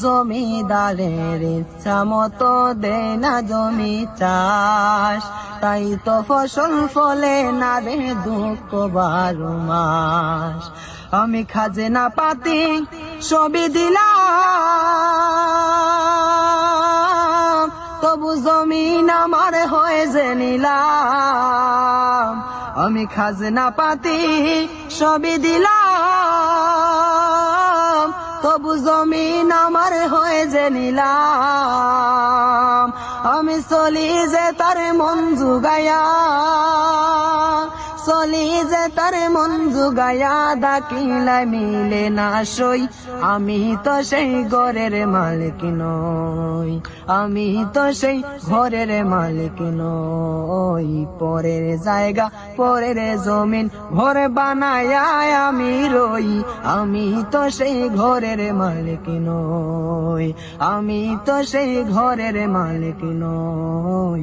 জমিদারের ইচ্ছা মতো দেয় না জমি চাষ। তাই তো ফসল ফলে না রে দুঃখ বারো মাস। আমি খাজনা পাতি সবই দিলাম, তবু জমিন আমার হয়ে যে নিলাম। আমি খাজনা পাতি সবই দিলাম। তবু জমিন আমার হয়ে যে নিলাম। আমি চলি যে তার মন জুগায়া চলি যে তার মন জুগায়া ডাকিলাই মিলে না সই। আমি তো সেই ঘরের মালিক নই। আমি তো সেই ঘরের মালিক নই। পরের জায়গা, পরের জমিন ঘর বানায় আমি রই। আমি তো সেই ঘরের মালিক নই। আমি তো সেই ঘরের মালিক নই।